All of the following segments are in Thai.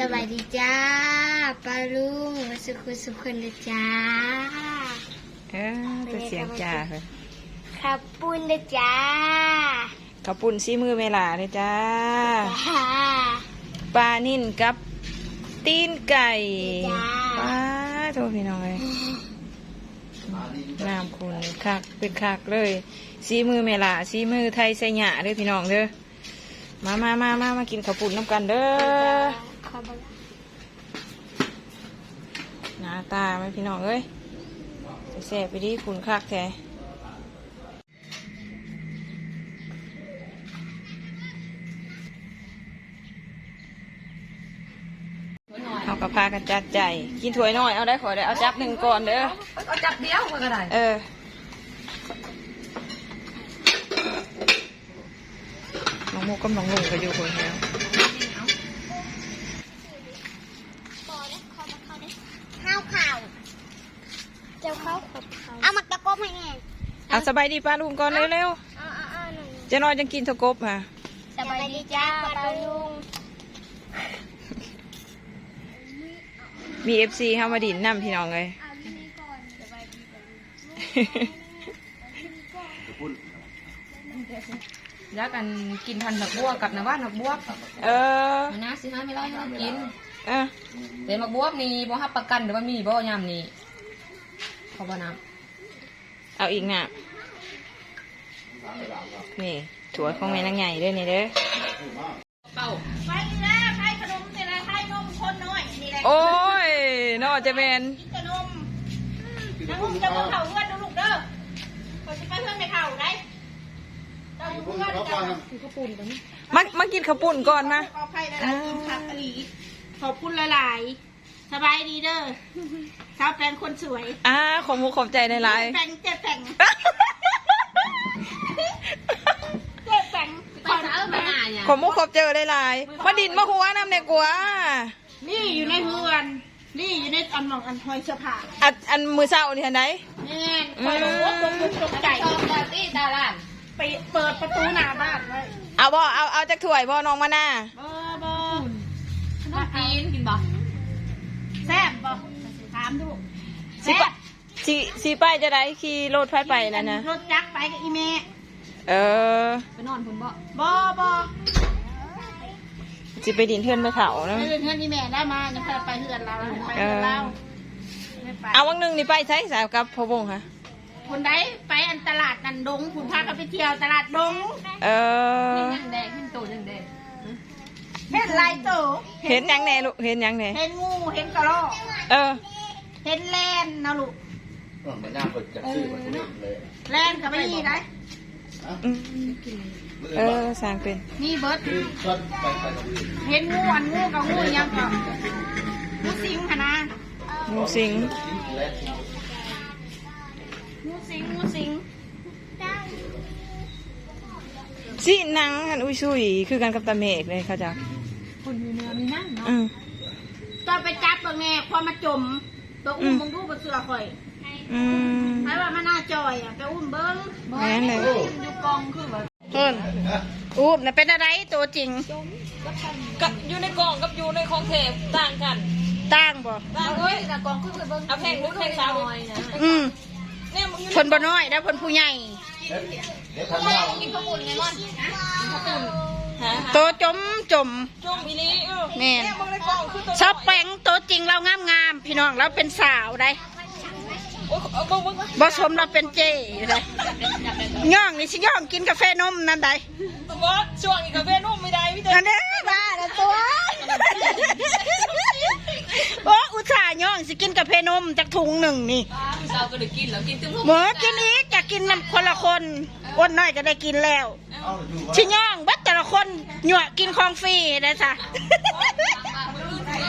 สบายดีจ้าปลาลุงสุขุสุขคนเลยจ้าเออตัวเสียงจ้าเพิ่นขับปุ้นเลยจ้าข้าวปุ่นซีมือเมลาเลยจ้าจ้าปลานิ่นกับตีนไก่จ้าปลาโทษพี่น้องเลยน้ำคุณคักเป็นคักเลยซีมือเมลาซีมือไทยไสหยะเลยพี่น้องเด้อมามามามามากินข้าวปุ่นน้ำกันเด้อ ขอบคุณหน้าตาไหมพี่น้องเอ้ยแซ่บๆไปดิคุณคักแท้เอากระพากันจัดใจ กินถ้วยน้อย เอาได้ขอได้ เอาจับหนึ่งก่อนเด้อ เอาจับเดียวมันก็ได้ เออน้องมูกกับน้องลุงก็อยู่คนเดียว ข้าวข่าว เจ้าข้าวขบเขาเอามักตะกบให้แน่เอาสบายดีป้าลุงก่อนเร็วเอาเอาเอาหนึ่งๆเจะนอนยังกินทะกบค่ะสบายดีจ้าปลาลุงมีเอฟซีเข้ามาดินนำพี่น้องเลยยักกันกินทันดอกบัวกับน้ำว่านดอกบัวเออมันนะสิฮะไม่ร้อยให้กินเออแต่ดอกบัวนี่บ่ฮับประกันหรือว่ามีบ่ยามนี่ เขาบ่น้เอาอีกน่ะนี่ถั่วของแม่นางใหญ่ด้วยนี่เด้อำเป้าไปแล้วไข่ขนมนี่แหละไข่นมคนน้อยนี่แหละโอ้ยนอจะเป็นกินแต่นมน้ำนมจะมาเข่าเพื่อนนะลูกเด้อคนจะไปเพื่อนไม่เข่าได้เราอยู่เพื่อนจะมามากินข้าวปุ่นก่อนมาขอไข่แล้วนะกินผักกะหรี่ขอบคุณหลายๆ สบายดีเด้อสาวแปลงคนสวยอ่าขอมุกขอบใจในไลน์แปลงเจ๊แปลงเจ๊แปลงไปสาวมาหน้าเนี่ยขอมุกขอบเจอได้ไลน์มาดินมาหัวนำในกัวนี่อยู่ในเฮือน นี่อยู่ในอันหมองอันหอยเสื้อผ้าอันอันมือเศร้านี่ทันไดแม่นคอยรู้ว่าตกมุกตกใจชอบดาตี้ดาลานไปเปิดประตูหน้าบ้านไว้เอาบ่เอาเอาจากถ้วยบ่น้องมาหน้าบอบอามดูสิแซ่ปะบสีสีป้ายจะได้ขี่รถไฟไปนั่นนะรถจักรไปกับอีเมเออไปนอนพุ่นบ่บอบอสิไปดินเทือนไปเขาเนอะไม่เป็นเพื่อนอีเมได้มายังพาไปเฮือนเราไปเฮือนเราไม่ไปเอาวังหนึ่งนี่ไปใช้สาวกับพ่อวงค่ะคนใดไปอันตลาดนันดงคุณพากันไปเที่ยวตลาดดง เออยังแดงขึ้นโตยังแดงเห็นลายโตเห็นยังแน่ลูกเห็นยังแน่เห็นงูเห็นกระรอกเออ เห็นแลนนะลูกมันน่าเปิดจากชื่อมันนี่เลยแลนกับไม่มีได้อืมเออสร้างเป็นนี่เบิร์ดคือชอบไปไปกับเห็นงูอันงูกับงูยังกับงูสิงค่ะนะงูสิงชิ้นแรกงูสิงงูสิงสิหนังหันอุ้ยชุยคือกันกับตาเมกเลยเขาจะคนอยู่เนื้อมีนั่งเนาะอืมตอนไปจับตัวแม่พอมาจม ตัวอุ้มมึงดูบนเสือข่อยอืมใครว่ามันน่าจอยอะไปอุ้มเบิ้งแม่นเลยอยู่กองคือว่าเพิ่นอุ้มน่ะเป็นอะไรตัวจริงกับอยู่ในกล่องกับอยู่ในของเทปต่างกันตั้งบ่ต่างเฮ้เฮ้ยยแต่กองคือเบิ่งเอาแพงลูกแพงสาวน้อยนะอืมเนี่ยมึงอยู่คนบ่น้อยแล้วคนผู้ใหญ่เดี๋ยวทำให้เรา กินข้าวปุ้นไงม่อนฮะตัวจมจมจงอีลีเออแม่นเนี่ยมึงในกล่องคือตัวชอบแปลงตัวจริงเรางามงามๆพี่น้องเราเป็นสาวได้โอ้ยเอามึงมึงบ่สมเราเป็นเจ้ได้ย่องนี่สิย่องกินกาแฟนมนั่นได้บอสช่วงนี้กาแฟนุ่มไม่ได้พี่เต้อันนี้บ้าละตัวโอ้อุตส่าห์ย่องสิกินกาแฟนมจากถุงหนึ่งนี่สาวก็ได้กินแล้วกินตึ้งหมอกินอีกจะกินน้ำคนละคนอ้วนน้อยก็ได้กินแล้วเอาอยู่ว่าชิย่องบัดแต่ละ คนหยั่วกินของฟรีได้จ้ะ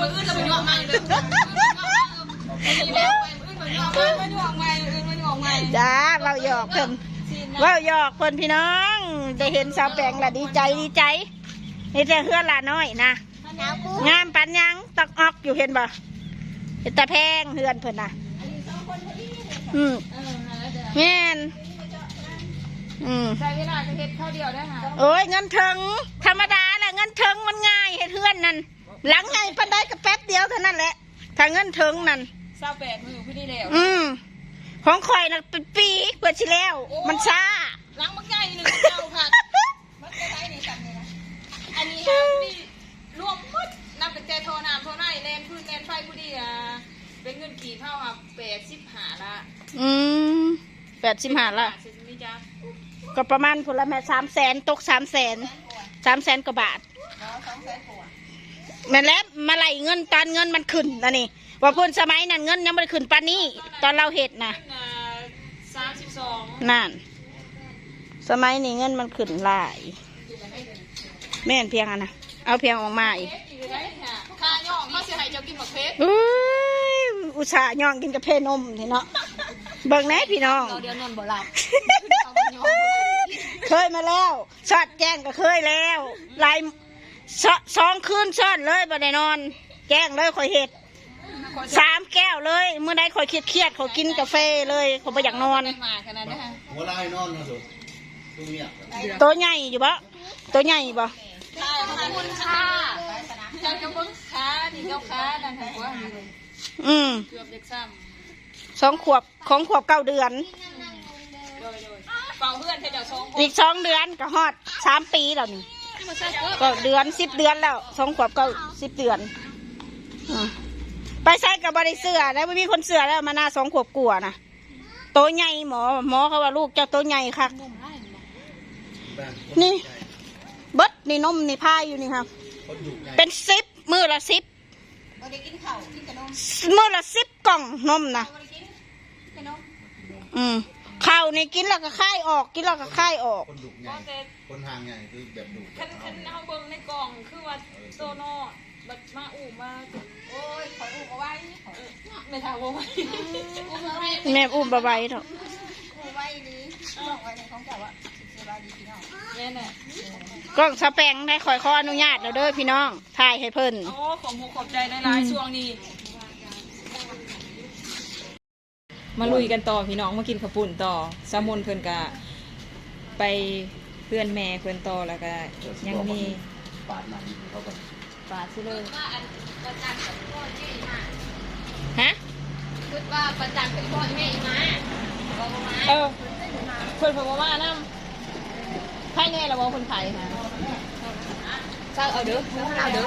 มืออื่นจะไปย่อมาเลยจ้าเราหยอกเพิ่นเราหยอกเพิ่นพี่น้องได้เห็นสาวแปลงละดีใจดีใจนี่แต่เฮือนหลาน้อยนะงามปันยังตอกออกอยู่เห็นบ่เห็นตาแพงเฮือนเพิ่นน่ะอืมแม่น อืมใช้เวลาจะเฮ็ดข้าวเดียวได้ค่ะโอ้ยเงินถึง ธรรมดาแหละเงินถึงมันง่ายเฮ็ดเฮือนนั่นบหลังไงปันได้กับแป๊บเดียวเท่านั้นแหละถ้าเงินถึงนั่นเศร้าแปดมือพี่นี่แล้วอืมของข่อยน่ะเป็นปีเปิดชิแล้ว มันช้าล้างมักใหญ่หนึ่งเจ้าค่ะมันจะได้นี่สั่นเลยนะอันนี้ค่ะพี่รวมหมดนับตั้งแต่โทรน้ำโทรไนแลนพื้นแลนไฟผู้ดีอะเป็นเงินกี่เท่าอะแปดสิบหาละอืมแปดสิบห้าละสิบนี่จ้า ก็ประมาณพลแม่สามแสนตกสามแสนสามแสนกว่าบาทแม่นแล้วมาไล่เงินตอนเงินมันขึ้นนะนี่ว่าพูนสมัยนั้นเงินยังไม่ได้ขึ้นปานนี้ตอนเราเห็ดนะสามสิบสองนั่น สมัยนี้เงินมันขึ้นหลายแม่นเพียงอะนะเอาเพียงออกมาอีกเอ๊ะอยู่ได้ค่ะค่าย่องเขาสิให้เจ้ากินหมกเพชรอุ้ยอุตส่าห์ย่องกินกาแฟนมนี่เนาะเบิ่งแหน่พี่น้องเราเดี๋ยวนอนบ่หลับ เคยมาแล้วชอดแจ้งก็เคยแล้วหลายสสองคืนซ้อนเลยบ่ได้นอน แจ้งเลยคอยเห็ดสามแก้วเลยเมื่อใดคอยเครียดเครียดๆเขากินกาแฟเลยเขาไม่อยากนอนได้มาขนาดนี้ค่ะหัวลายนอนนะสุดตรงเนี้ยตัวใหญ่อยู่บ่ตัวใหญ่บ่ใช่ขอบคุณค่ะเจ้าเจ้าเบิ้งค้านี่เจ้าค้านั่นค่ะว่าอืมเกือบเด็กซ้สองขวบของขวบเก้าเดือนำโดยโดย เป่าเพื่อนเธอเจ้าสองคนอีกสองเดือนก็ฮอดสามปีแล้วนี่มาใส่เกือบก็เดือนสิบเดือนแล้วสองขวบเก้าสิบเดือนอืมไปใส่กับบริเสือแล้วไม่มีคนเสือแล้วมาหน้าสองขวบกลัวานะโตวใหญ่หมอ หมอเขาว่าลูกเจ้าโตวใหญ่คักนี่เบิดนี่นมนี่พายอยู่นี่ครับคนอยู่ไงเป็นสิบมือละสิบมือละสิบกล่องนมนะอืม ข้าวนี่กินแล้วก็ค่ายออก กินแล้วก็ค่ายออก คนดุไง คนห่างไงคือแบบดุคันคันเอาเบิ้งในกล่องคือว่าโซโน่บัดมาอู่มาโอ้ยขออู่เอาไว้ไม่ทำเอาไว้แม่อุ้มบาใบเถอะเนี่ยเนี่ยกล้องสแปงได้ขอยขออนุญาตแล้วเด้อพี่น้องถ่ายให้เพิ่น โอ้ขอบคุณขอบใจหลายๆช่วงนี้ มาลุยกันต่อพี่น้องมากินข้าวปุ่นต่อสมุนเพิ่นกะไปเพื่อนแม่เพิ่นต่อแล้วก็ยังมีปาดหนังเขาไปปลาซิเลยฮะคิดว่าประจันเป็นพ่อแม่อีมาบอกว่ามาเออเพิ่นบอกว่าน้ำไข่แน่ละบ่คนไข่ค่ะเจ้าเอาเด้อเอาเด้อ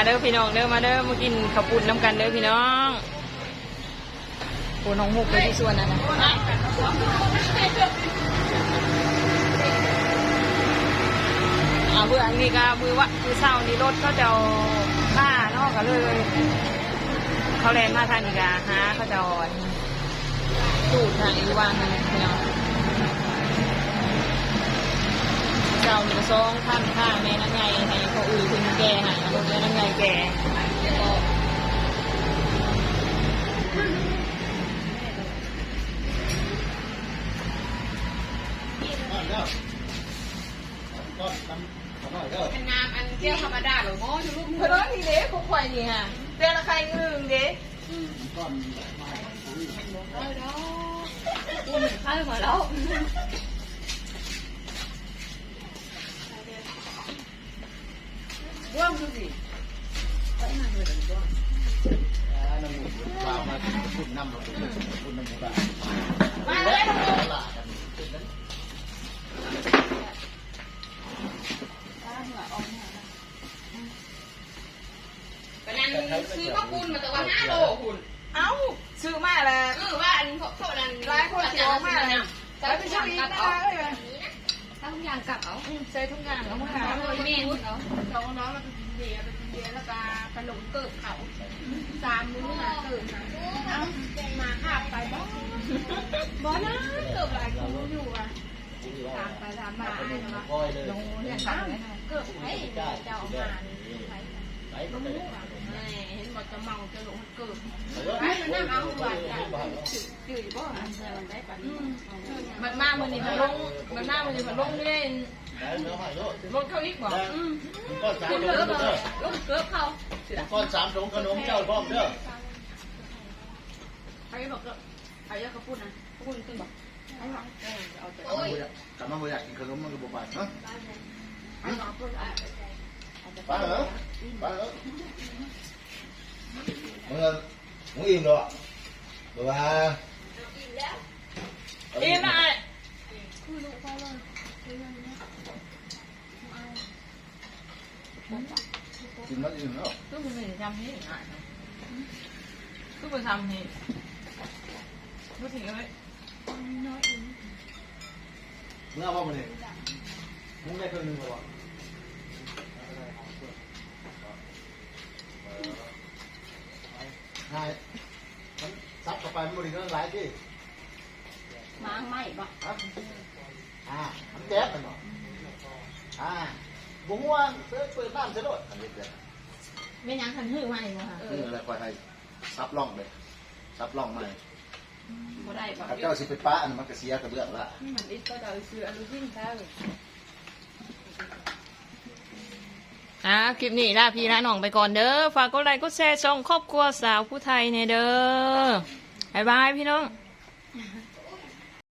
มาเด้อพี่น้องเด้อมาเด้อมากินข้าวปุ่นน้ำกันเด้อพี่น้องปูน้องหุกเลยที่ส่วนนั้นนะอ่าเบื่ออันนี้ก็มือวะมือเศร้านี่รถเขาจะเอาผ้าเนอกกันเลย เขาแลนมาทางนี้กะหาเขาจะเอาอันจูดทางอีวางนั่นแหละพี่น้อง เจ้าหนึ่งสองท่านข้าแม่น้ำไงให้เขาอื่นคุณแกหายรถแม่น้ำไงแกก้อนเด้อก้อนน้ำเขาหน่อยเด้อเป็นน้ำอันเที่ยวธรรมดาหรือโม่ชุลุมเพื่อนนี่เด้คุกควายนี่ฮะเดือนละใครหนึ่งเด้ก้อนข้าวมาแล้วน้ำมูกปลามาคุณน้ำเราคุณน้มูกได้มาเลย ตลาดกัน ประนันซื้อมาคุณมาแต่ว่าห้าโลคุณเอ้าซื้อมาแล้ว คือว่าอันพวกพวกนั้นร้ายคนเสียมาแล้วแล้วไปช่วยกลับเอาถ้าทุกอย่างกลับเอาใช้ทุกอย่างแล้วมาโดยแม่เขาเขาน้องเราไปกิน เบียร์ไปกินเบียร์แล้วก็ขนมเกิดเขาสามมื้อหาเกิดเอามาขาบไปบ่บ่นะเกิดหลายคนอยู่อะตามไปตามมาไอ้เนาะลงเนี่ยสั่งเกิดไอ้เจ้ามาไปไหนก็ไปเห็นบอกจะเมาจะหลงเกิดไปมันนั่งเอาหวานจืดบ่มันมาวันนี้มันลงมันมาวันนี้มันลงเล่น ได้เนื้อใหม่ด้วยรถเขาอีกบอกก้อนสามขึ้นถุเรืงอเด้อลงเกือบเขาก้อนสามถุงขนมเจ้าพร้อมเด้อใครบอกก็ใครจะเขาพูดนะเขาพูดขึ้นบอกกลับมาบ่อยากกินขนมมันก็บ่ไปฮะไปเหรอไปเหรอมึงมึงอิ่มเหรอบ่ว่าอิ่มอะกินแล้ว อิ่มแล้วก็คือไม่ทำนี่อะก็ไปทำนี่ก็ถึงเลยมึงเอาบ่มาเนี่ยมึงได้เพิ่มนึงบ่วะนายมันซับเข้าไปมันบ่ได้เงินหลายที่ม้างไม่ปะครับอ่ามันแก๊สมันเนาะอ่า บุ้งว่าเปิดเปิดน้ำเสียด้วยอันนี้เกิดไม่ยังคันหื้อมาอีกค่ะ นี่อะไรคอยให้ซับล่องเลยซับล่องมาบ่ได้ปะถ้าเจ้าสิไปป้าอันมันก็เสียกระเบื้องละมันอิดก็จะซื้ออลูมิเนียมแท้เลยอะคลิปนี้ลาพี่ลาน้องไปก่อนเด้อ ฝากกดไลค์กดแชร์ช่องครอบครัวสาวผู้ไทยเนี่ยเด้อบ๊ายบายพี่น้องบ